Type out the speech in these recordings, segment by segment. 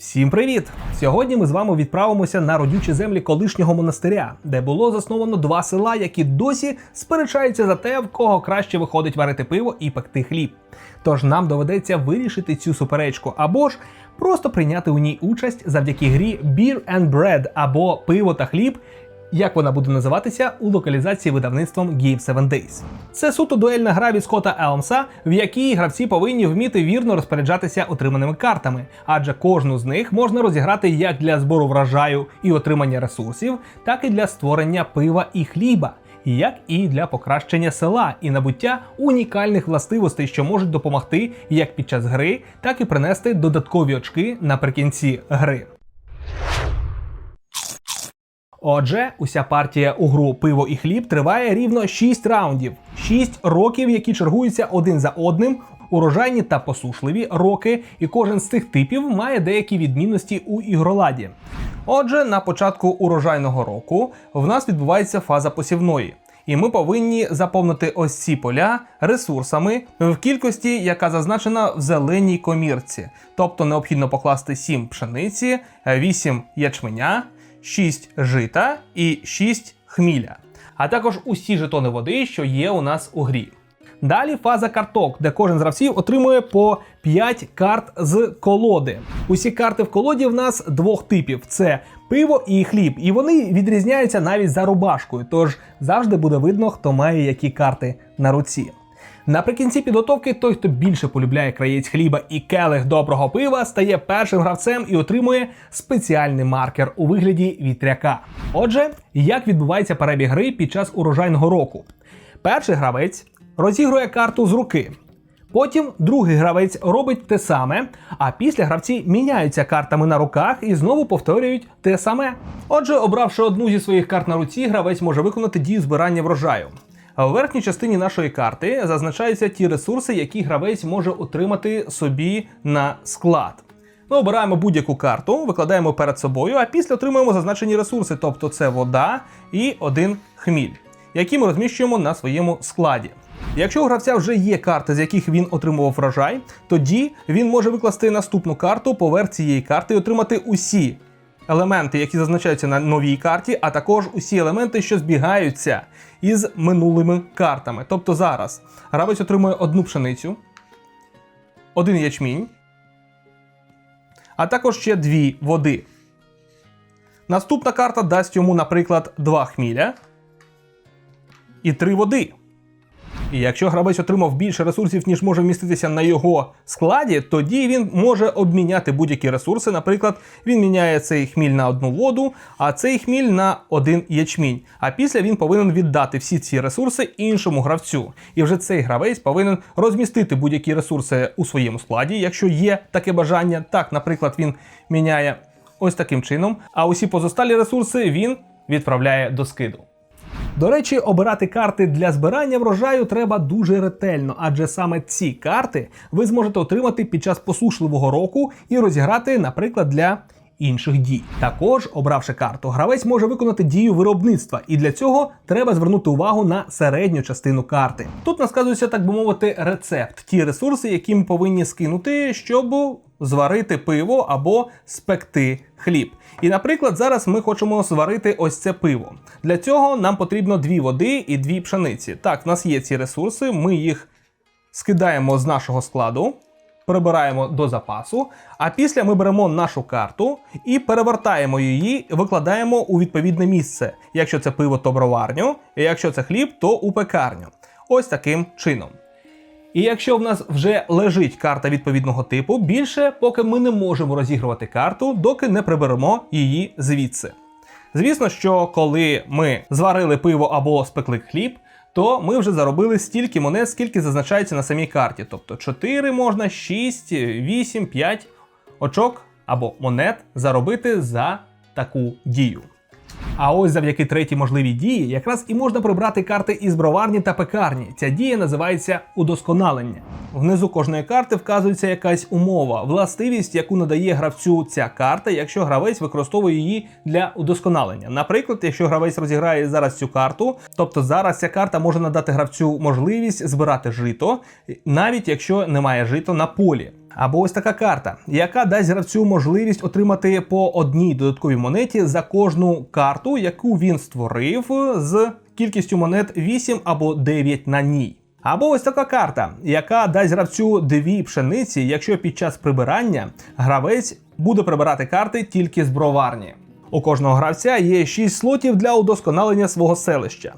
Всім привіт! Сьогодні ми з вами відправимося на родючі землі колишнього монастиря, де було засновано два села, які досі сперечаються за те, в кого краще виходить варити пиво і пекти хліб. Тож нам доведеться вирішити цю суперечку або ж просто прийняти у ній участь завдяки грі Beer and Bread або пиво та хліб, як вона буде називатися у локалізації видавництвом Game 7 Days. Це суто дуельна гра від Скотта Елмса, в якій гравці повинні вміти вірно розпоряджатися отриманими картами, адже кожну з них можна розіграти як для збору врожаю і отримання ресурсів, так і для створення пива і хліба. Як і для покращення села і набуття унікальних властивостей, що можуть допомогти як під час гри, так і принести додаткові очки наприкінці гри. Отже, уся партія у гру пиво і хліб триває рівно 6 раундів, 6 років, які чергуються один за одним. Урожайні та посушливі роки, і кожен з цих типів має деякі відмінності у ігроладі. Отже, на початку урожайного року в нас відбувається фаза посівної, і ми повинні заповнити ось ці поля ресурсами в кількості, яка зазначена в зеленій комірці. Тобто необхідно покласти 7 пшениці, 8 ячменя, 6 жита і 6 хміля, а також усі жетони води, що є у нас у грі. Далі фаза карток, де кожен з гравців отримує по 5 карт з колоди. Усі карти в колоді в нас двох типів: це пиво і хліб, і вони відрізняються навіть за рубашкою, тож завжди буде видно, хто має які карти на руці. Наприкінці підготовки той, хто більше полюбляє краєць хліба і келих доброго пива, стає першим гравцем і отримує спеціальний маркер у вигляді вітряка. Отже, як відбувається перебіг гри під час урожайного року? Перший гравець розігрує карту з руки. Потім другий гравець робить те саме, а після гравці міняються картами на руках і знову повторюють те саме. Отже, обравши одну зі своїх карт на руці, гравець може виконати дію збирання врожаю. У верхній частині нашої карти зазначаються ті ресурси, які гравець може отримати собі на склад. Ми обираємо будь-яку карту, викладаємо перед собою, а після отримуємо зазначені ресурси, тобто це вода і один хміль, які ми розміщуємо на своєму складі. Якщо у гравця вже є карти, з яких він отримував врожай, тоді він може викласти наступну карту поверх цієї карти і отримати усі елементи, які зазначаються на новій карті, а також усі елементи, що збігаються із минулими картами. Тобто зараз гравець отримує одну пшеницю, один ячмінь, а також ще дві води. Наступна карта дасть йому, наприклад, два хміля і три води. І якщо гравець отримав більше ресурсів, ніж може вміститися на його складі, тоді він може обміняти будь-які ресурси. Наприклад, він міняє цей хміль на одну воду, а цей хміль на один ячмінь. А після він повинен віддати всі ці ресурси іншому гравцю. І вже цей гравець повинен розмістити будь-які ресурси у своєму складі, якщо є таке бажання. Так, наприклад, він міняє ось таким чином, а усі позосталі ресурси він відправляє до скиду. До речі, обирати карти для збирання врожаю треба дуже ретельно, адже саме ці карти ви зможете отримати під час посушливого року і розіграти, наприклад, для інших дій. Також, обравши карту, гравець може виконати дію виробництва, і для цього треба звернути увагу на середню частину карти. Тут насказується, так би мовити, рецепт, ті ресурси, які ми повинні скинути, щоб зварити пиво або спекти хліб. І, наприклад, зараз ми хочемо зварити ось це пиво. Для цього нам потрібно дві води і дві пшениці. Так, в нас є ці ресурси, ми їх скидаємо з нашого складу, прибираємо до запасу. А після ми беремо нашу карту і перевертаємо її, викладаємо у відповідне місце. Якщо це пиво, то броварню, якщо це хліб, то у пекарню. Ось таким чином. І якщо в нас вже лежить карта відповідного типу, більше поки ми не можемо розігрувати карту, доки не приберемо її звідси. Звісно, що коли ми зварили пиво або спекли хліб, то ми вже заробили стільки монет, скільки зазначається на самій карті. Тобто 4 можна, 6, 8, 5 очок або монет заробити за таку дію. А ось завдяки третій можливій дії якраз і можна прибрати карти із броварні та пекарні. Ця дія називається удосконалення. Внизу кожної карти вказується якась умова, властивість, яку надає гравцю ця карта, якщо гравець використовує її для удосконалення. Наприклад, якщо гравець розіграє зараз цю карту, тобто зараз ця карта може надати гравцю можливість збирати жито, навіть якщо немає жито на полі. Або ось така карта, яка дасть гравцю можливість отримати по одній додатковій монеті за кожну карту, яку він створив з кількістю монет 8 або 9 на ній. Або ось така карта, яка дасть гравцю дві пшениці, якщо під час прибирання гравець буде прибирати карти тільки з броварні. У кожного гравця є 6 слотів для удосконалення свого селища.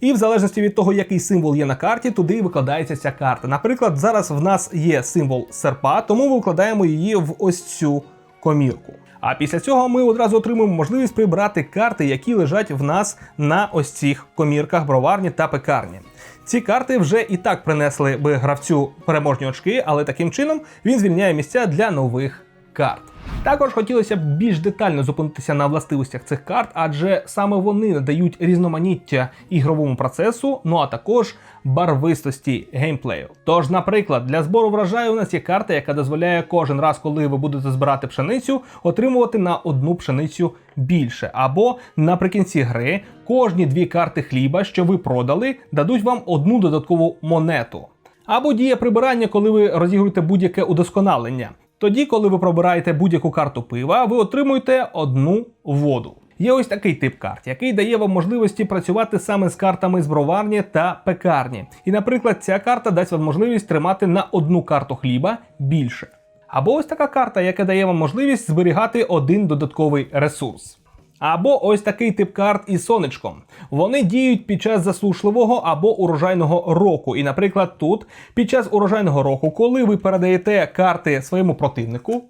І в залежності від того, який символ є на карті, туди і викладається ця карта. Наприклад, зараз в нас є символ серпа, тому ми викладаємо її в ось цю комірку. А після цього ми одразу отримуємо можливість прибрати карти, які лежать в нас на ось цих комірках броварні та пекарні. Ці карти вже і так принесли би гравцю переможні очки, але таким чином він звільняє місця для нових карт. Також хотілося б більш детально зупинитися на властивостях цих карт, адже саме вони надають різноманіття ігровому процесу, ну а також барвистості геймплею. Тож, наприклад, для збору врожаю у нас є карта, яка дозволяє кожен раз, коли ви будете збирати пшеницю, отримувати на одну пшеницю більше. Або наприкінці гри кожні дві карти хліба, що ви продали, дадуть вам одну додаткову монету. Або діє прибирання, коли ви розігруєте будь-яке удосконалення. Тоді, коли ви пробираєте будь-яку карту пива, ви отримуєте одну воду. Є ось такий тип карт, який дає вам можливості працювати саме з картами з броварні та пекарні. І, наприклад, ця карта дасть вам можливість тримати на одну карту хліба більше. Або ось така карта, яка дає вам можливість зберігати один додатковий ресурс. Або ось такий тип карт із сонечком. Вони діють під час засушливого або урожайного року. І, наприклад, тут під час урожайного року, коли ви передаєте карти своєму противнику,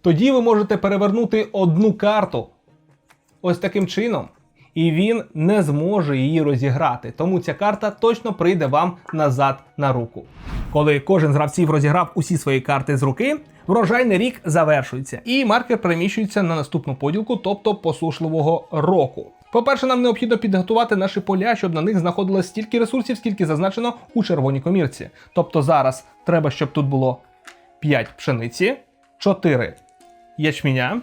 тоді ви можете перевернути одну карту ось таким чином. І він не зможе її розіграти, тому ця карта точно прийде вам назад на руку. Коли кожен з гравців розіграв усі свої карти з руки, врожайний рік завершується, і маркер переміщується на наступну поділку, тобто посушливого року. По-перше, нам необхідно підготувати наші поля, щоб на них знаходилось стільки ресурсів, скільки зазначено у червоній комірці. Тобто зараз треба, щоб тут було 5 пшениці, 4 ячменя,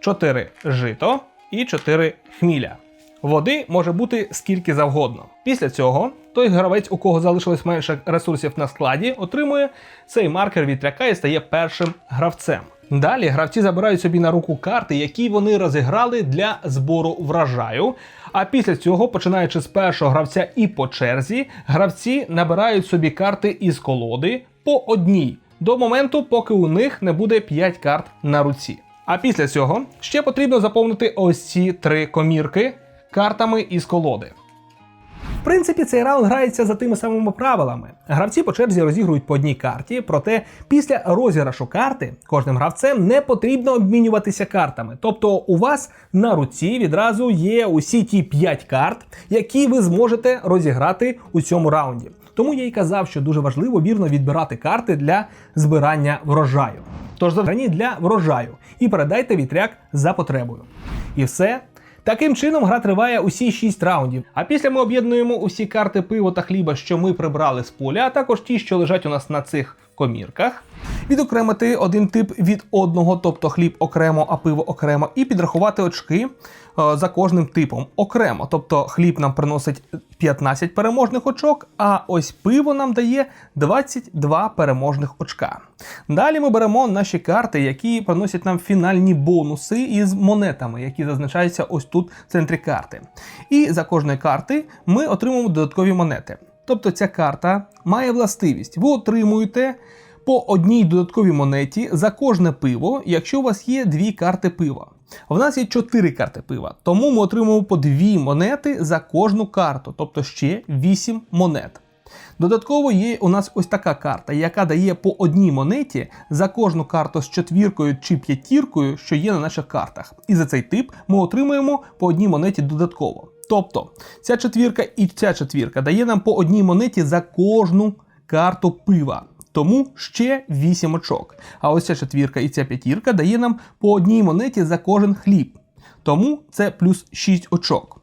4 жито і 4 хміля. Води може бути скільки завгодно. Після цього той гравець, у кого залишилось менше ресурсів на складі, отримує цей маркер вітряка і стає першим гравцем. Далі гравці забирають собі на руку карти, які вони розіграли для збору врожаю. А після цього, починаючи з першого гравця і по черзі, гравці набирають собі карти із колоди по одній до моменту, поки у них не буде 5 карт на руці. А після цього ще потрібно заповнити ось ці три комірки картами із колоди. В принципі, цей раунд грається за тими самими правилами. Гравці по черзі розігрують по одній карті, проте після розіграшу карти кожним гравцем не потрібно обмінюватися картами. Тобто у вас на руці відразу є усі ті 5 карт, які ви зможете розіграти у цьому раунді. Тому я й казав, що дуже важливо вірно відбирати карти для збирання врожаю. Тож завдані для врожаю і передайте вітряк за потребою. І все. Таким чином гра триває усі 6 раундів. А після ми об'єднуємо усі карти пиво та хліба, що ми прибрали з поля, а також ті, що лежать у нас на цих комірках. Відокремити один тип від одного, тобто хліб окремо, а пиво окремо, і підрахувати очки е, за кожним типом окремо. Тобто хліб нам приносить 15 переможних очок, а ось пиво нам дає 22 переможних очка. Далі ми беремо наші карти, які приносять нам фінальні бонуси із монетами, які зазначаються ось тут в центрі карти. І за кожної карти ми отримуємо додаткові монети. Тобто ця карта має властивість. Ви отримуєте по одній додатковій монеті за кожне пиво, якщо у вас є дві карти пива. В нас є чотири карти пива, тому ми отримуємо по дві монети за кожну карту, тобто ще 8 монет. Додатково є у нас ось така карта, яка дає по одній монеті за кожну карту з четвіркою чи п'ятіркою, що є на наших картах. І за цей тип ми отримуємо по одній монеті додатково. Тобто ця четвірка і ця четвірка дає нам по одній монеті за кожну карту пива. Тому ще 8 очок. А ось ця четвірка і ця п'ятірка дає нам по одній монеті за кожен хліб. Тому це плюс 6 очок.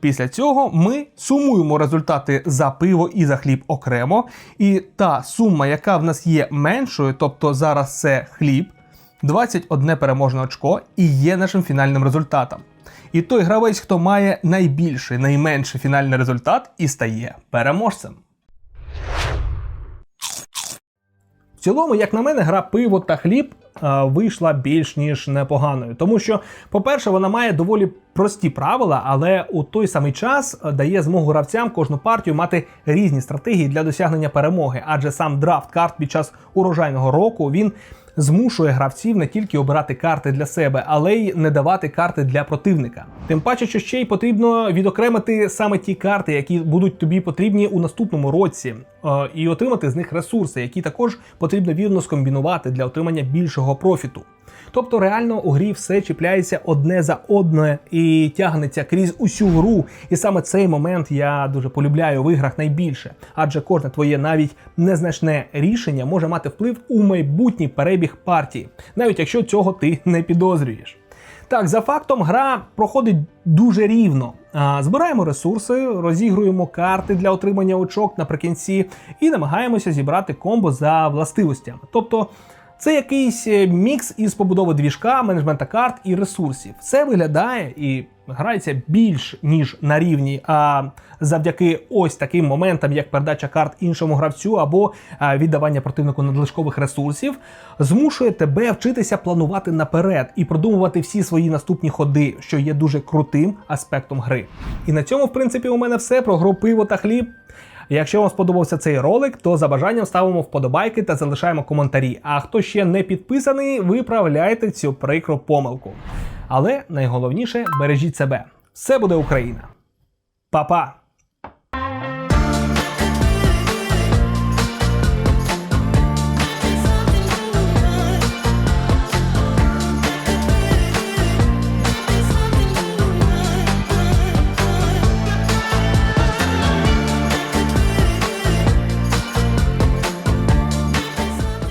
Після цього ми сумуємо результати за пиво і за хліб окремо. І та сума, яка в нас є меншою, тобто зараз це хліб, 21 переможне очко і є нашим фінальним результатом. І той гравець, хто має найбільший, найменший фінальний результат, і стає переможцем. В цілому, як на мене, гра пиво та хліб е, вийшла більш ніж непоганою, тому що, по-перше, вона має доволі прості правила, але у той самий час е, дає змогу гравцям кожну партію мати різні стратегії для досягнення перемоги, адже сам драфт карт під час урожайного року він змушує гравців не тільки обирати карти для себе, але й не давати карти для противника. Тим паче, що ще й потрібно відокремити саме ті карти, які будуть тобі потрібні у наступному році, е, і отримати з них ресурси, які також потрібно вірно скомбінувати для отримання більшого профіту. Тобто реально у грі все чіпляється одне за одне і тягнеться крізь усю гру. І саме цей момент я дуже полюбляю в іграх найбільше, адже кожне твоє навіть незначне рішення може мати вплив у майбутній перебіг партії, навіть якщо цього ти не підозрюєш. Так, за фактом, гра проходить дуже рівно. Збираємо ресурси, розігруємо карти для отримання очок наприкінці і намагаємося зібрати комбо за властивостями. Тобто це якийсь е, мікс із побудови двіжка, менеджмента карт і ресурсів. Все виглядає і грається більш ніж на рівні. А завдяки ось таким моментам, як передача карт іншому гравцю або віддавання противнику надлишкових ресурсів, змушує тебе вчитися планувати наперед і продумувати всі свої наступні ходи, що є дуже крутим аспектом гри. І на цьому, в принципі, у мене все про гру пиво та хліб. Якщо вам сподобався цей ролик, то за бажанням ставимо вподобайки та залишаємо коментарі. А хто ще не підписаний, виправляйте цю прикру помилку. Але найголовніше бережіть себе. Все буде Україна. Па-па!